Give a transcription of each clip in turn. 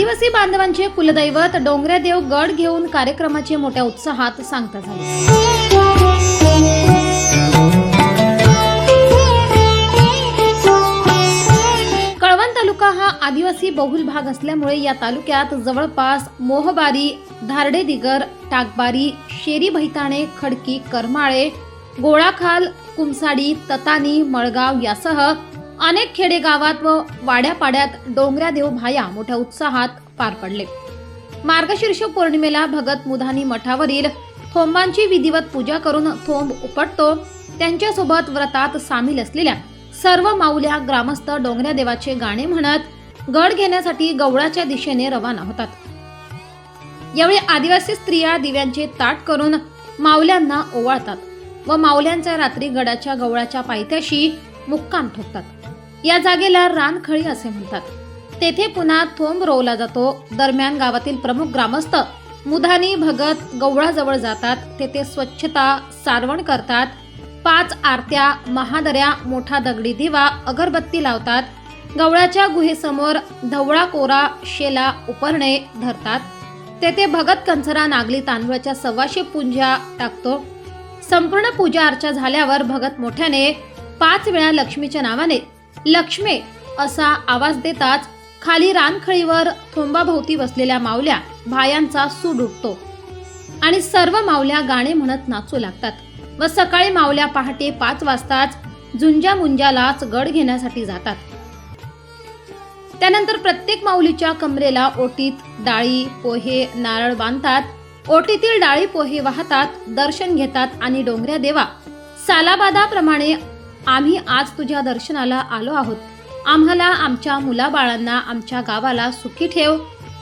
आदिवासी बांधवांचे कुलदैवत डोंगऱ्यादेव गड घेऊन कार्यक्रमाचे मोठ्या उत्साहात सांगता झाले. कळवण तालुका हा आदिवासी बहुल भाग असल्यामुळे या तालुक्यात जवळपास मोहबारी धारडे दिगर टाकबारी शेरी भैताणे खडकी करमाळे गोळाखाल कुमसाडी ततानी मळगाव यासह अनेक खेडेगावात व वाड्यापाड्यात डोंगऱ्यादेव भाया मोठ्या उत्साहात पार पडले. मार्गशीर्ष पौर्णिमेला भगत मुधानी मठावरील थोंबांची विधिवत पूजा करून थोंब उपटतो. त्यांच्यासोबत व्रतात सामील असलेल्या सर्व माऊल्या ग्रामस्थ डोंगऱ्या देवाचे गाणे म्हणत गड घेण्यासाठी गवळाच्या दिशेने रवाना होतात. यावेळी आदिवासी स्त्रिया दिव्यांचे ताट करून माऊल्यांना ओवाळतात व माऊल्यांच्या रात्री गडाच्या गवळाच्या पायथ्याशी मुक्काम ठोकतात. या जागेला रानखळी असे म्हणतात. तेथे पुन्हा थोंब रोवला जातो. दरम्यान गावातील प्रमुख ग्रामस्थ मुधानी भगत गवळाजवळ जातात. तेथे स्वच्छता सारवण करतात. पाच आरत्या महादऱ्या मोठा दगडी दिवा अगरबत्ती लावतात. गवळाच्या गुहेसमोर धवळा कोरा शेला उपरणे धरतात. तेथे भगत कंचरा नागली तांदूळाच्या सव्वाशे पुंज्या टाकतो. संपूर्ण पूजा अर्चा झाल्यावर भगत मोठ्याने पाच वेळा लक्ष्मीच्या नावाने लक्ष्मे असा आवाज देताच खाली रानखळीवर थोंबाभोवती बसलेल्या मावल्या भायांचा सूड उठतो. आणि सर्व मावल्या गाणे म्हणत नाचू लागतात व सकाळी मावल्या पहाटे पाच वाजताच झुंजा मुंजालाच गड घेण्यासाठी जातात. त्यानंतर प्रत्येक माऊलीच्या कमरेला ओटीत डाळी पोहे नारळ बांधतात. ओटीतील डाळी पोहे वाहतात दर्शन घेतात आणि डोंगऱ्या देवा सालाबादाप्रमाणे आम्ही आज तुझ्या दर्शनाला आलो आहोत. आम्हाला आमच्या मुलाबाळांना आमच्या गावाला सुखी ठेव.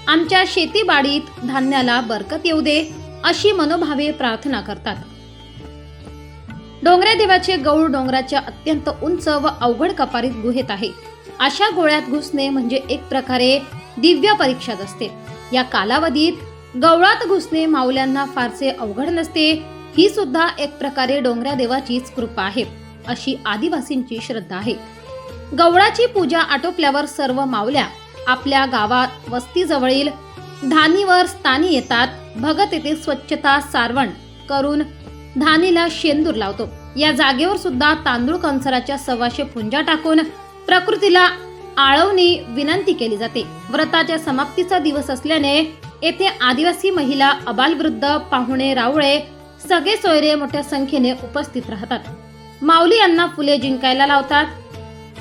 आमच्या शेतीबाडीत धान्याला बरकत येऊ दे अशी मनोभावे प्रार्थना करतात. डोंगऱ्या देवाचे गौळ डोंगराच्या अत्यंत उंच व अवघड कपारीत गुहेत आहे. अशा गोळ्यात घुसणे म्हणजे एक प्रकारे दिव्य परीक्षाच असते. या कालावधीत गवळात घुसणे माऊल्यांना फारसे अवघड नसते ही सुद्धा एक प्रकारे डोंगऱ्या देवाचीच कृपा आहे. अशी आदिवासींची श्रद्धा आहे. गवळाची पूजा आटोपल्यावर सर्व मावल्या आपल्या गावात वस्तीजवळील धानीवर स्थानी येतात. भगत येथे स्वच्छता सारवण करून धानीला शेंदूर लावतो. या जागेवर सुद्धा तांदूळ कंसराच्या सव्वाशे पुंजा टाकून प्रकृतीला आळवणी विनंती केली जाते. व्रताच्या समाप्तीचा दिवस असल्याने येथे आदिवासी महिला अबालवृद्ध पाहुणे रावळे सगळे सोयरे मोठ्या संख्येने उपस्थित राहतात. माऊली यांना फुले जिंकायला लावतात.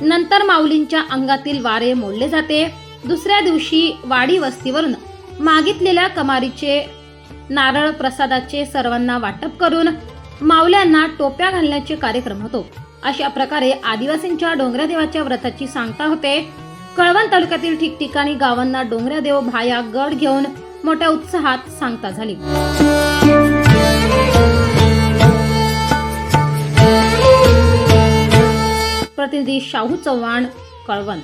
नंतर माऊलींच्या अंगातील वारे मोडले जाते. दुसऱ्या दिवशी वाडी वस्तीवरून मागितलेल्या कमारीचे नारळ प्रसादाचे सर्वांना वाटप करून माऊल्यांना टोप्या घालण्याचे कार्यक्रम होतो. अशा प्रकारे आदिवासींच्या डोंगऱ्या देवाच्या व्रताची सांगता होते. कळवण तालुक्यातील ठिकठिकाणी गावांना डोंगऱ्या देव भाया गड घेऊन मोठ्या उत्साहात सांगता झाली. प्रतिनिधी शाहू चव्हाण कळवण.